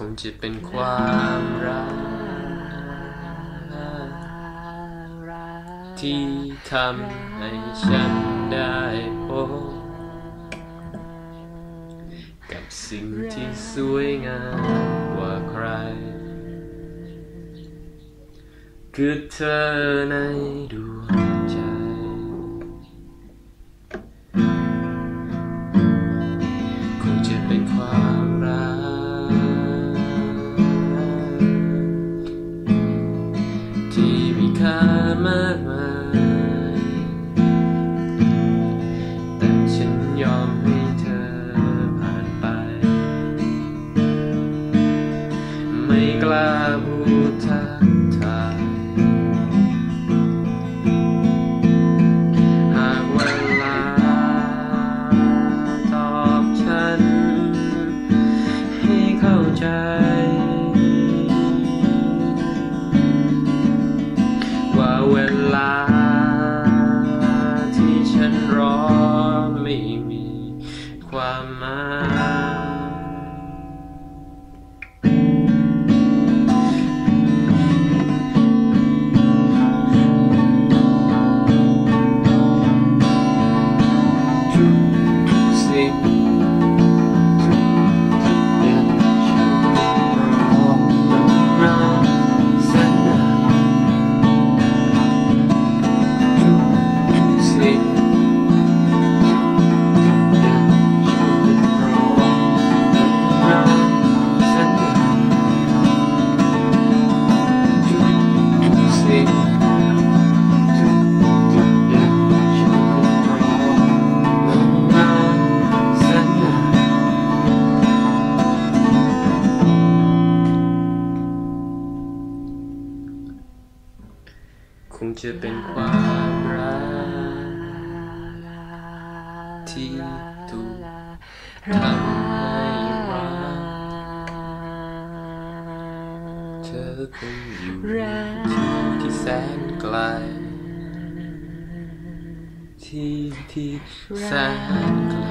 คงจะเป็นความรักที่ทำให้ฉันได้พบกับสิ่งที่สวยงามกว่าใคร คือเธอใน มากมาย แต่ฉันยอมให้เธอผ่านไป ไม่กล้าพูดทักทายหากเวลาตอบฉัน ให้เข้าใจ เวลาที่ฉันรอไม่มีความหมาย คงจะเป็นความรักที่ถูกทำให้รักเธอคงอยู่ที่แสนไกล ที่ที่แสนไกล